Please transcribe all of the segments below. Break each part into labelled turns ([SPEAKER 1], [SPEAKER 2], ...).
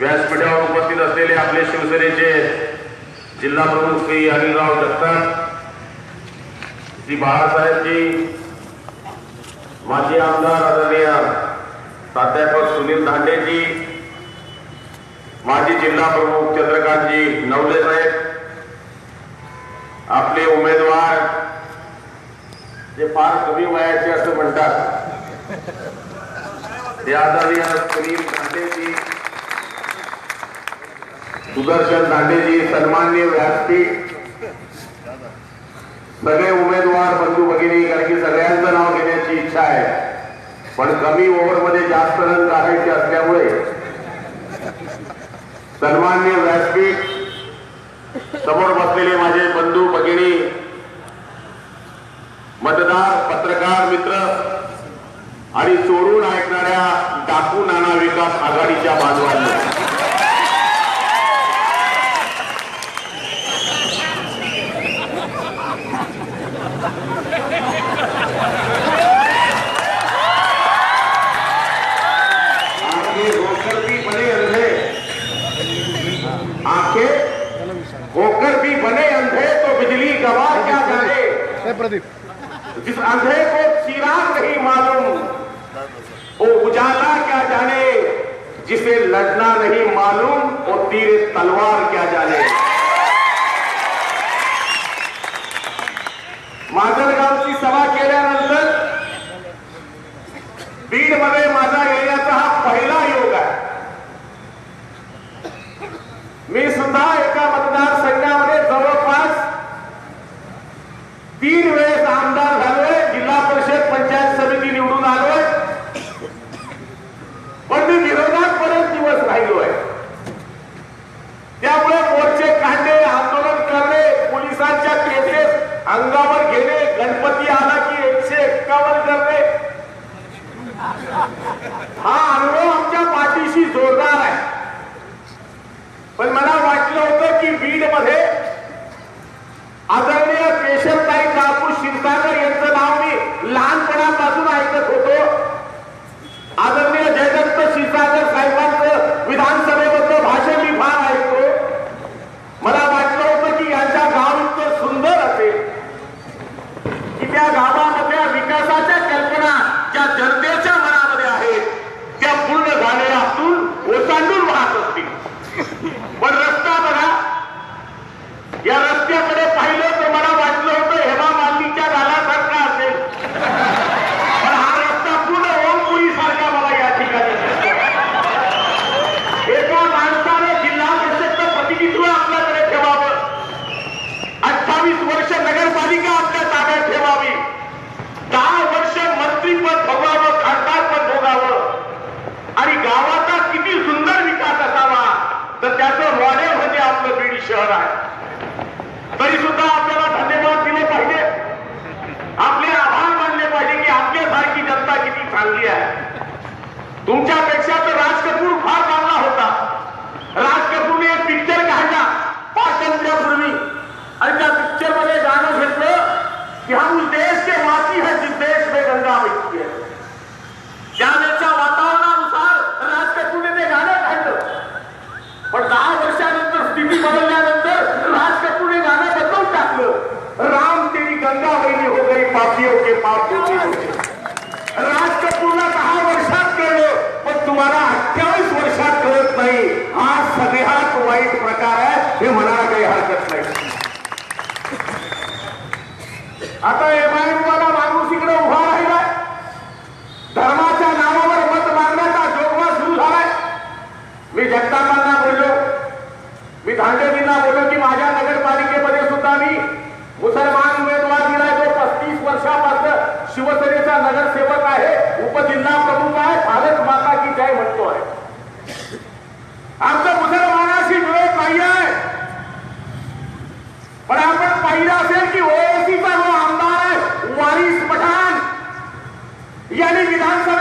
[SPEAKER 1] व्यासपीठावर उपस्थित असलेले आपले शिवसेनेचे जिल्हा प्रमुख श्री अनिलराव जगताप श्री बाळासाहेबजी माजी आमदार आदरणीय प्राध्यापक सुनील धांडेजी माजी जिल्हा प्रमुख चंद्रकांतजी नवले साहेब आपले उमेदवार जे फार कमी वयाचे असं म्हणतात ते आदरणीय सुनील धांडेजी सुदर्शन दांडेजी सन्मान्य व्यासपीठ. सगळे उमेदवार बंधू भगिनी कारण की सगळ्यांचं नाव घेण्याची इच्छा आहे. पण कमी ओव्हरमध्ये जास्त रन काढायचे असल्यामुळे सन्मान्य व्यासपीठ समोर बसलेले माझे बंधू भगिनी मतदार पत्रकार मित्र आणि चोरून ऐकणाऱ्या डाकू नाना विकास आघाडीच्या बांधवांना.
[SPEAKER 2] प्रदीप।
[SPEAKER 1] जिस अंधे को चिराग नहीं मालूम, वो उजाला क्या जाने? जिसे लड़ना नहीं मालूम, वो तीर तलवार क्या जाने? माजर गाँव की सभा केल्यानंतर बीडमध्ये माझा येण्याचा का पहला योग है। मैं सुधा एक मतदार संघ तीन वेळेस आमदार झाले. ¡Hasta! विधानसभा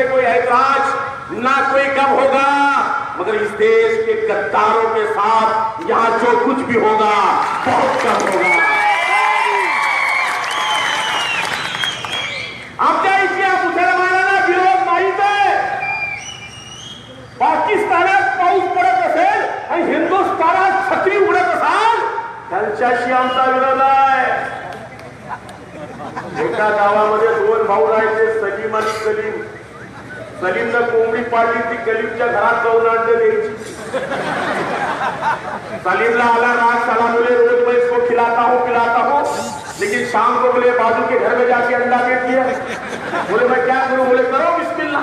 [SPEAKER 1] से कोई ऐतराज ना कोई कम होगा। मगर इस देश के गद्दारों के साथ यहाँ जो कुछ भी होगा बहुत कम होगा। आमच्या इथल्या मुसलमानांना विरोध नाहीच आहे पाकिस्तानात पाऊस पडत असेल आणि हिंदुस्थानात छत्री उडत असाल त्यांच्याशी आमचा विरोध आहे एका गावामध्ये दोन भाऊ राहायचे सलीम आणि सलीम। सलीमनं कोंबडी पाळली ती गलीमच्या घरात जाऊन आला साला बोले रोज मैं इसको खिलाता हूँ, पिलाता हूँ. लेकिन शाम को बोले बाजू के घर में जाके अंडा बेच दिया. बोले, मैं क्या करूँ? बोले, करो बिस्मिल्ला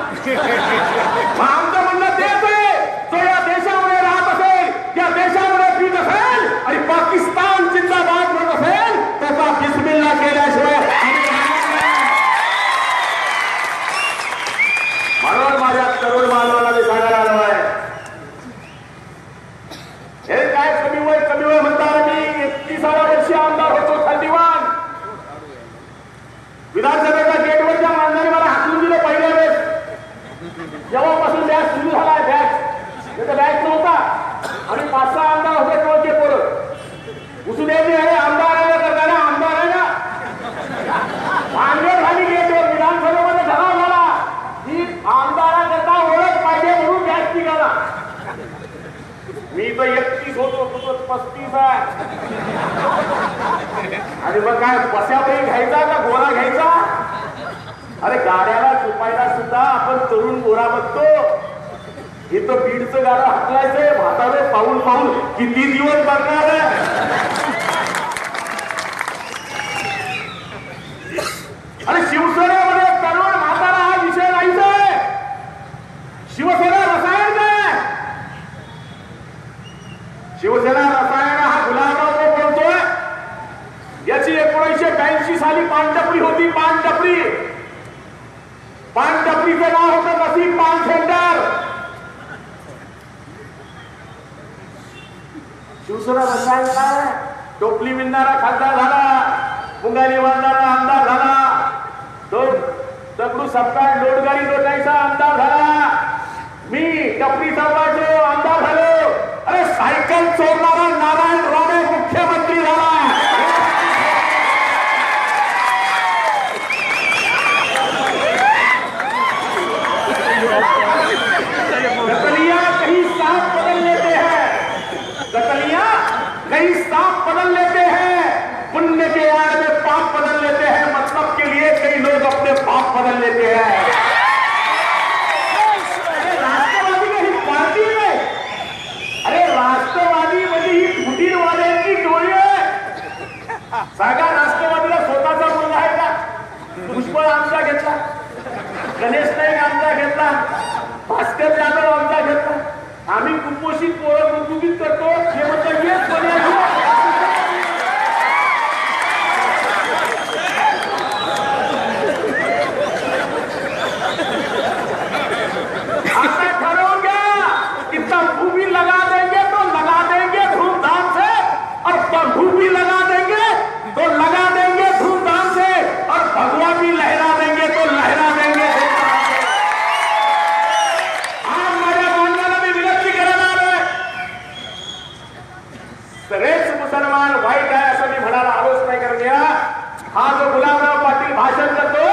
[SPEAKER 1] हा जो गुलाबराव पाटील भाषण करतोय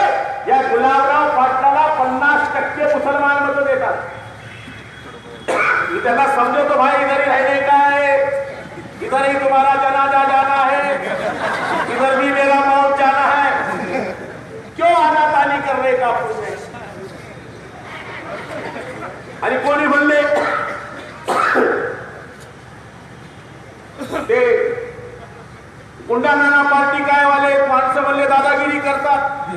[SPEAKER 1] या गुलाबराव पाटलाला पन्नास टक्के मुसलमान मत देतात. मी त्यांना समजवतो भाई इधर राहिले रहने का है इधर ही तुम्हारा जनाजा जाना है. इधर भी मेरा मौत जाना है. क्यों आनाकानी करने का आणि कोणी म्हणले ते गुंडानाना पार्टी काय वाले माणसं म्हणले दादागिरी करतात.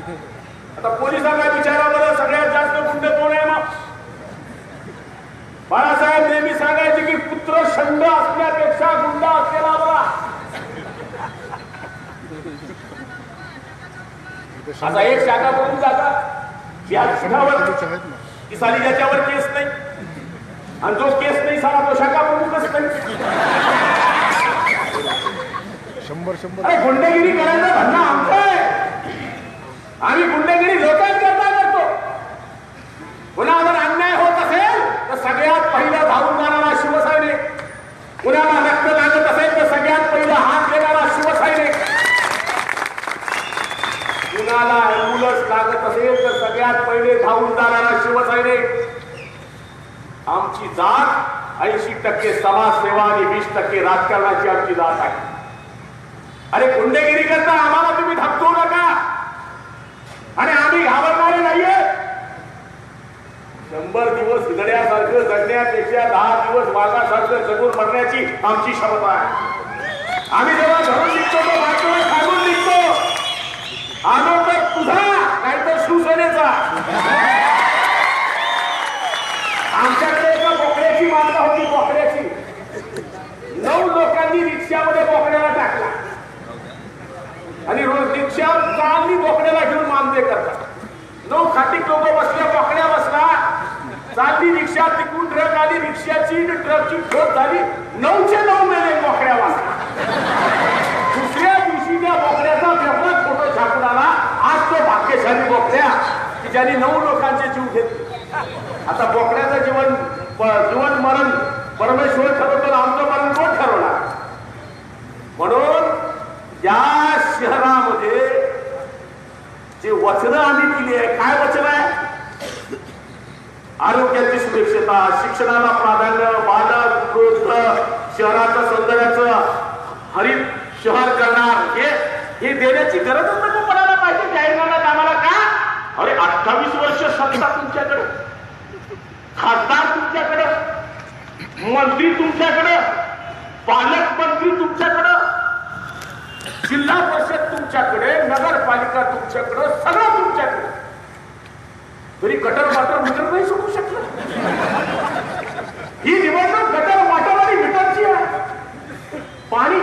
[SPEAKER 1] आता पोलिसांना विचारा बरं सगळ्यात जास्त गुंड कोण आहे मग? बाळासाहेब नेहमी सांगायचे की पुत्र शंड असण्यापेक्षा गुंड असलेला बरा. आता एक शाखा करून जाता. या शिखावर की साली ज्याच्यावर केस नाही. आणि जो केस नाही सारा तो शाखा प्रमुखच नाही
[SPEAKER 2] शंभर शंभर.
[SPEAKER 1] गुंडेगिरी करायचं धंदा आमचं आहे. आम्ही गुंडेगिरी लोकांकरता करतो पुन्हा जर अन्याय होत असेल तर सगळ्यात पहिलं धावून जाणारा शिवसैनिक. कुणाला रक्त लागत असेल तर सगळ्यात पहिला हात देणारा शिवसैनिक. कुणाला अँब्युलन्स लागत असेल तर सगळ्यात पहिले धावून जाणारा शिवसैनिक. आमची जात ऐंशी टक्के समाजसेवा आणि वीस टक्के राजकारणाची आमची जात आहे. अरे गुंडेगिरी करता आम्हाला तुम्ही धपकवू नका. आणि आम्ही घाबरणारे नाहीये. शंभर दिवस हिदड्यासारखं जगण्यापेक्षा दहा दिवस वाघासारखं जगून मरण्याची आमची क्षमता आहे. आम्ही जेव्हा घरून निघतो तो बाजूला खालून निघतो. आलो तर तुझा नाहीतर शिवसेनेचा. आमच्याकडे एका बोकड्याची मागणं होती बोकड्याची. नऊ लोकांनी रिक्षामध्ये बोकड्याला टाकला. आणि रोज रिक्षा चालली बोकड्याला घेऊन मानते करतात. नऊ खाटी लोक बसल्या बोकड्या बसला. चालली रिक्षा तिकून ट्रक आली रिक्षाची ट्रकची ठोक झाली. नऊचे नऊ मेले बोकड्या वाचला दुसऱ्या दिवशी त्या बोकड्याचा व्यवहार फोटो छापून आला आज तो भाग्यशाली बोकड्या की ज्यांनी नऊ लोकांचे जीव घेतले. आता बोकड्याचं जीवन जीवन मरण परमेश्वर ठरवतो आमचं मरण कोण ठरवणार? म्हणून या जे वचनं आम्ही दिली आहे काय वचन आहे? आरोग्याची सुरक्षता शिक्षणाला प्राधान्य बालक वृद्ध शहराचं सौंदर्याचं हरित शहर करणार हे हे देण्याची गरजच नको पडायला पाहिजे. जाहीरनाम्यात आम्हाला का? अरे अठ्ठावीस वर्ष सत्ता तुमच्याकडे. खासदार तुमच्याकडे. मंत्री तुमच्याकडे. पालकमंत्री तुमच्याकडं. जिल्हा परिषद तुमच्याकडे नगरपालिका तुमच्याकडे सगळं तुमच्याकडे. तरी गटर वाटर मीटर नाही सोडू शकलं. ही निवडणूक गटर वाटर आणि मीटरची आहे. पाणी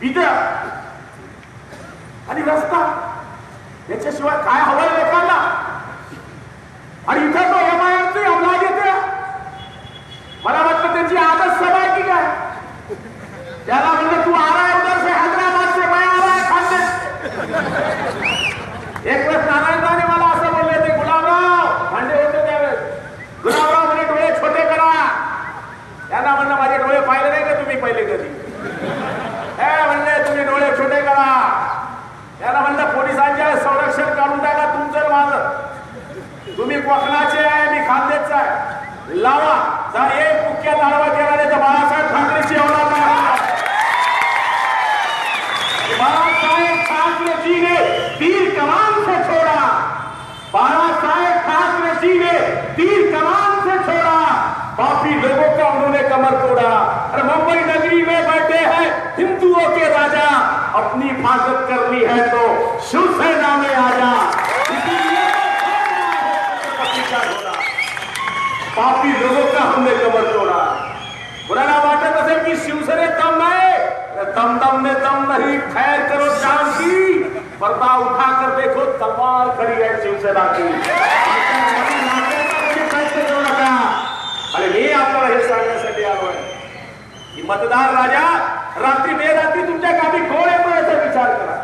[SPEAKER 1] विद्या आणि रस्ता याच्याशिवाय काय हवंय लोकांना? ठाकरे जी ने तीर कमान से छोड़ा। बाळासाहेब ठाकरे जी ने तीर कमान से छोड़ा। बाकी लोगों का उन्होंने कमर तोड़ा। अरे मुंबई नगरी में बैठे हैं हिंदुओं के राजा। अपनी हिफाजत करनी है तो शिवसेना में आ जा पापी लोगों का हमने कमर तोड़ा। कुणाला वाटत असेल की शिवसेनेत दम दम में दम नहीं खैर करो जान की। पर्दा उठा कर देखो तलवार खड़ी है शिवसेना की। अरे देऊ नका मी आपल्याला हे सांगण्यासाठी आलो आहे की मतदार राजा रात्री बेरात्री तुमच्या गावी कोण येतो याचा विचार करा?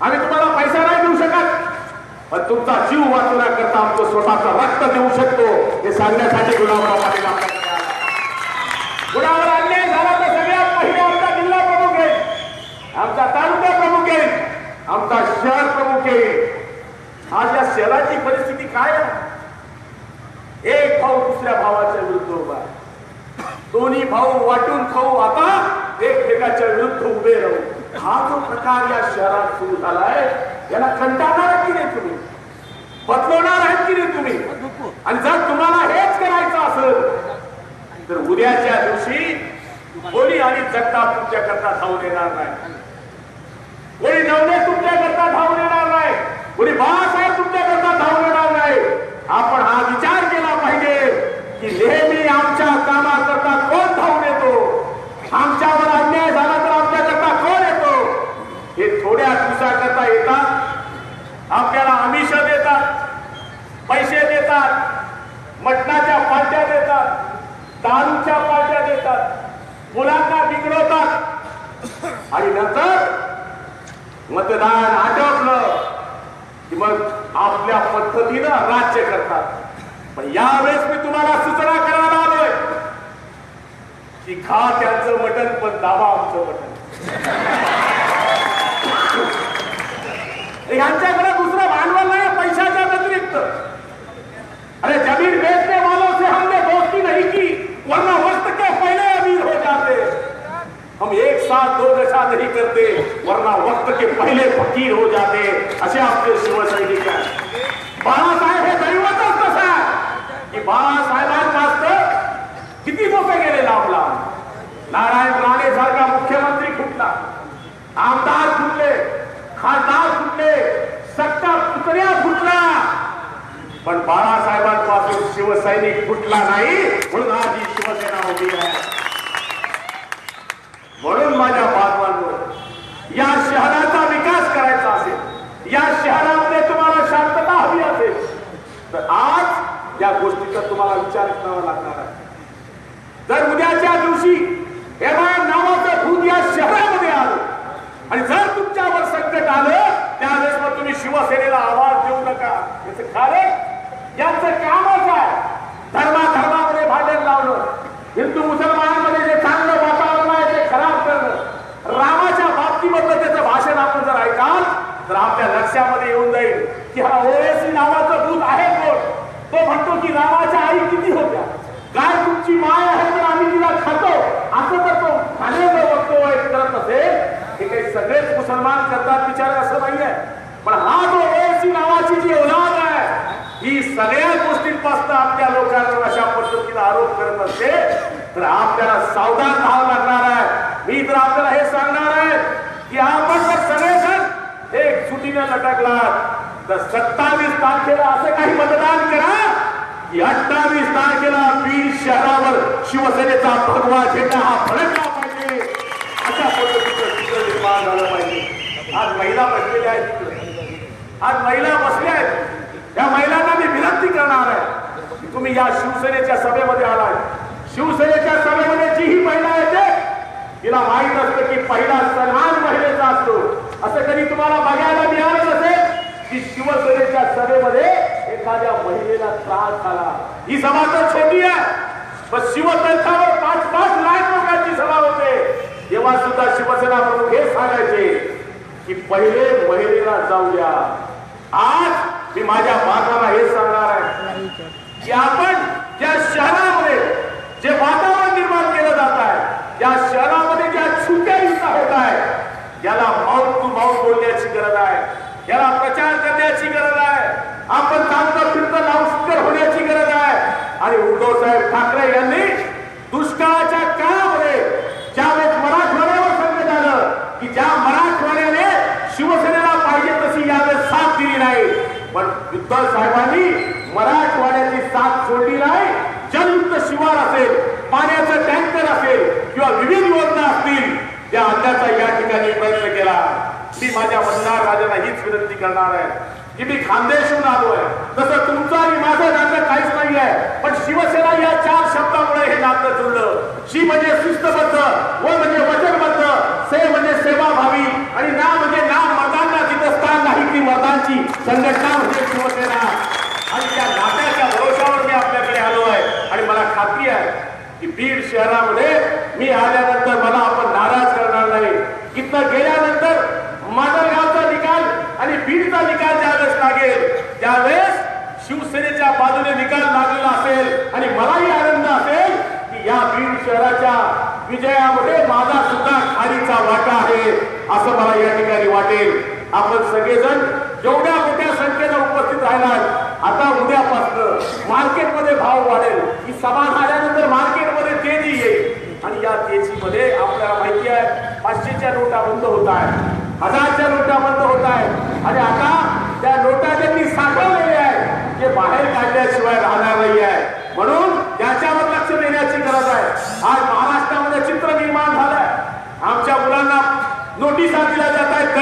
[SPEAKER 1] आम्ही तुम्हाला पैसा नाही देऊ शकत। पण तुमचा जीव वाचवण्याकरता आमचं स्वतःचं रक्त देऊ शकतो। हे सांगण्यासाठी गुलाबराव पाटील आपल्याकडे गुलाबराव गुणावर अन्याय झाला तर सगळ्यात पहिले आमचा जिल्हा प्रमुख आहे आमचा तालुका प्रमुख आहे आमचा आहे. आज या शहराची परिस्थिती काय आहे? एक भाऊ दुसऱ्या भावाच्या विरुद्ध उभा दोन्ही भाऊ वाटून खाऊ आता एकमेकाच्या विरुद्ध उभे राहू. हा जो प्रकार या शहरात सुरू झालाय याला कंटाळणार की नाही तुम्ही? बदलवणार आहेत की नाही तुम्ही? आणि जर तुम्हाला हेच करायचं असेल तर उद्याच्या दिवशी कोणी आणि जगता तुमच्या करता धावून येणार नाही. कोणी नवने तुमच्या करता धावून येणार नाही कोणी बाळासाहेब तुमच्या करता धावून येणार नाही आपण हा विचार केला पाहिजे की नेहमी आमच्या कामाकरता कोण धावून येतो आमच्यावर अन्याय झाला तर आमच्या करता कोण येतो हे थोड्या दिवसाकरता येतात आपल्याला आमिष देतात पैसे देतात मटणाच्या पार्ट्या देतात दारूच्या पार्ट्या देतात मुलांना बिघडवतात. आणि नंतर मतदान आटवलं की मग आपल्या पद्धतीनं राज्य करतात. पण यावेळेस मी तुम्हाला सूचना करायला आलोय की खा त्यांचं मटण पण दावा आमचं मटण. यांच्याकडे साथ, दो नशा नहीं करते, वरना वक्त के पहले फकीर हो जाते। असे आपले शिवसैनिक आहे बाळासाहेब हे दैवतच कसं आहे की बाळासाहेबांपासून किती लोक गेले लांब लांब नारायण राणे सारखा मुख्यमंत्री फुटला आमदार फुटले खासदार फुटले सक्का पुतळ्या फुटला पण बाळासाहेबांपासून शिवसैनिक फुटला नाही म्हणून आज ही शिवसेना उभी आहे म्हणून माझ्या बांधवांवर या शहराचा विकास करायचा असेल या शहरामध्ये तुम्हाला शांतता हवी असेल तर आज या गोष्टीचा तुम्हाला विचार करावा लागणार आहे. जर उद्याच्या दिवशी एवढा नावाचं भूत या शहरामध्ये आलं आणि जर तुमच्यावर संकट आलं त्यावेळेस मग तुम्ही शिवसेनेला आवाज देऊ नका. याचं कारण याचं कारण आहे धर्मा धर्मामध्ये भांडण लावणं हिंदू मुसलमानांमध्ये जे चांगलं वातावरण आहे ते खराब करणं रामाच्या बाबतीमधलं त्याचं भाषण आपण जर ऐकाल तर आपल्या लक्षामध्ये येऊन जाईल की हा ओएसी नावाचं भूत आहे कोण तो म्हणतो की रामाच्या आई किती होत्या? काय तुमची माय आहे तर आम्ही तिला खातो. असं तर तो खाण्याचं वक्तव्य करत असेल हे काही सगळेच मुसलमान करतात विचार असं नाहीये. पण हा जो ओएसी नावाची जी औलाद आहे ही सगळ्या गोष्टींपासून आपल्या लोकांवर अशा पद्धतीने आरोप करत असते. तर आपल्याला सावधान राहावं लागणार आहे. मी तर आपल्याला हे सांगणार आहे की आपण जर सगळेजण एक सुटीने लटकलात. तर सत्तावीस तारखेला असं काही मतदान करा. की अठ्ठावीस तारखेला बीड शहरावर शिवसेनेचा भगवा झेंडा हा फडकला पाहिजे. अशा पद्धतीचं चित्र निर्माण झालं पाहिजे. आज महिला बसलेल्या आहेत आज महिला बसल्या आहेत. या महिलांना मी विनंती करणार आहे तुम्ही या शिवसेनेच्या सभेमध्ये आलाय. शिवसेनेच्या सभेमध्ये जी ही महिला येते. तिला माहीत असतं की पहिला सन्मान महिलेचा असतो. असं कधी तुम्हाला बघायला मिळालं असेल की शिवसेनेच्या सभेमध्ये एखाद्या महिलेला त्रास झाला. ही सभा छोटी आहे. पण शिवतंत्रावर पाच पाच लाख लोकांची सभा होते. तेव्हा सुद्धा शिवसेना प्रमुख हे सांगायचे की पहिले महिलेला जाऊ द्या. आज मी माझ्या बांधवाला हे सांगणार आहे की आपण ज्या शहरामध्ये जे वातावरण निर्माण केलं जात आहे या शहरामध्ये ज्या छुट्या युद्ध होत आहे याला माउथ टू माउथ बोलण्याची गरज आहे याला प्रचार करण्याची गरज आहे आपण चांगलं फिरतं लाऊडस्पीकर होण्याची गरज आहे आणि उद्धव साहेब ठाकरे यांनी दुष्काळाच्या काळामध्ये ज्यावेळेस मराठवाड्यावर संकट आलं की ज्या मराठवाड्याने शिवसेनेला पाहिजे तशी यावेळेस साथ दिली नाही तर साहेबांनी मराठवाड्याची साथ सोडली नाही जलयुक्त शिवार असेल पाण्याचं टँकर असेल किंवा विविध योजना असतील त्या आणण्याचा या ठिकाणी प्रयत्न केला. मी माझ्या मतदार राजांना हीच विनंती करणार आहे की मी खानदेशहून आलो आहे. तसं तुमचं आणि माझं नातं काहीच नाही आहे पण शिवसेना या चार शब्दामुळे हे नातं जुळलं. शी म्हणजे शिस्तबद्ध व म्हणजे वचनबद्ध से म्हणजे सेवाभावी आणि ना म्हणजे स्थान मतांची संघटना म्हणजे शिवसेना. आणि त्या नात्याच्या भरोशावर मी आपल्याकडे आलो आहे. आणि मला खात्री आहे की बीड शहरामध्ये मी आल्यानंतर मला आपण नाराज करणार नाही. इथं गेल्यानंतर माजलगावचा निकाल आणि बीडचा निकाल ज्यावेळेस लागेल त्यावेळेस शिवसेनेच्या बाजूने निकाल लागलेला असेल आणि मलाही आनंद असेल की या बीड शहराच्या विजयामध्ये माझा सुद्धा खारीचा वाटा आहे असं मला या ठिकाणी वाटेल. आपण सगळेजण जेवढ्या मोठ्या संख्येनं उपस्थित राहिलात आता उद्यापासून मार्केटमध्ये भाव वाढेल. ही सभा झाल्यानंतर मार्केटमध्ये तेजी येईल. आणि या तेजीमध्ये आपल्याला माहिती आहे पाचशेच्या नोटा बंद होत आहे हजारच्या नोटा बंद होत आहेत. आणि आता त्या नोटा ज्यांनी साठवलेल्या आहेत जे बाहेर काढल्याशिवाय राहणार नाही आहे म्हणून त्याच्यावर लक्ष देण्याची गरज आहे. आज महाराष्ट्रामध्ये चित्र निर्माण झालंय आमच्या मुलांना नोटिसा दिल्या जात आहेत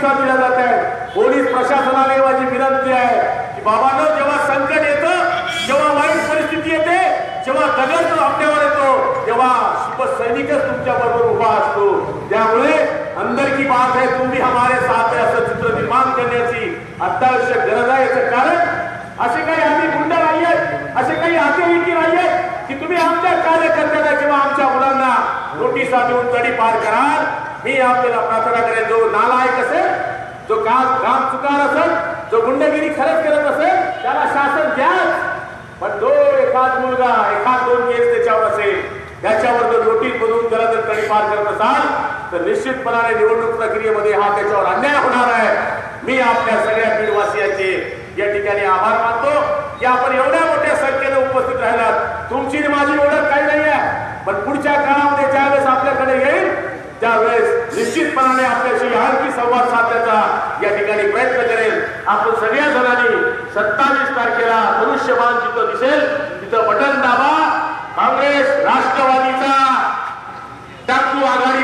[SPEAKER 1] कडीपारीच्या दिल्या जात आहेत. पोलीस प्रशासनाला माझी विनंती आहे की बाबांनो जेव्हा संकट येतं जेव्हा वाईट परिस्थिती येते जेव्हा दगड आपल्यावर येतो तेव्हा शिवसैनिकच तुमच्या बरोबर उभा असतो. त्यामुळे अंदर की बात आहे तुम्ही हमारे साथ आहे असं चित्र निर्माण करण्याची अत्यावश्यक गरज आहे. याचं कारण असे काही आम्ही गुंड नाही आहेत असे काही अतिरेकी नाही आहेत की तुम्ही आमच्या कार्यकर्त्यांना किंवा आमच्या मुलांना नोटिसा देऊन तडी पार कराल. मी आपल्याला प्रार्थना करेन. जो नालायक असेल जो काम काम चुकार असेल जो गुंडगिरी खरंच करत असेल त्याला शासन द्याच. पण जो एखाद मुलगा एखाद दोन केस त्याच्यावर असेल त्याच्यावर जर नोटीस बनवून त्याला जर तडीपार करत असाल तर निश्चितपणाने निवडणूक प्रक्रियेमध्ये हा त्याच्यावर अन्याय होणार आहे. मी आपल्या सगळ्या बीडवासियांचे या ठिकाणी आभार मानतो. की आपण एवढ्या मोठ्या संख्येने उपस्थित राहिलात. तुमची माझी ओळख काही नाही आहे पण पुढच्या काळामध्ये ज्यावेळेस आपल्याकडे येईल त्यावेळेस निश्चितपणाने आपल्याशी आणखी संवाद साधण्याचा या ठिकाणी प्रयत्न करेल. आपण सगळ्या जणांनी सत्तावीस तारखेला मनुष्यमान जिथं दिसेल तिथं बटन दाबा. काँग्रेस राष्ट्रवादीचा टाकू आघाडी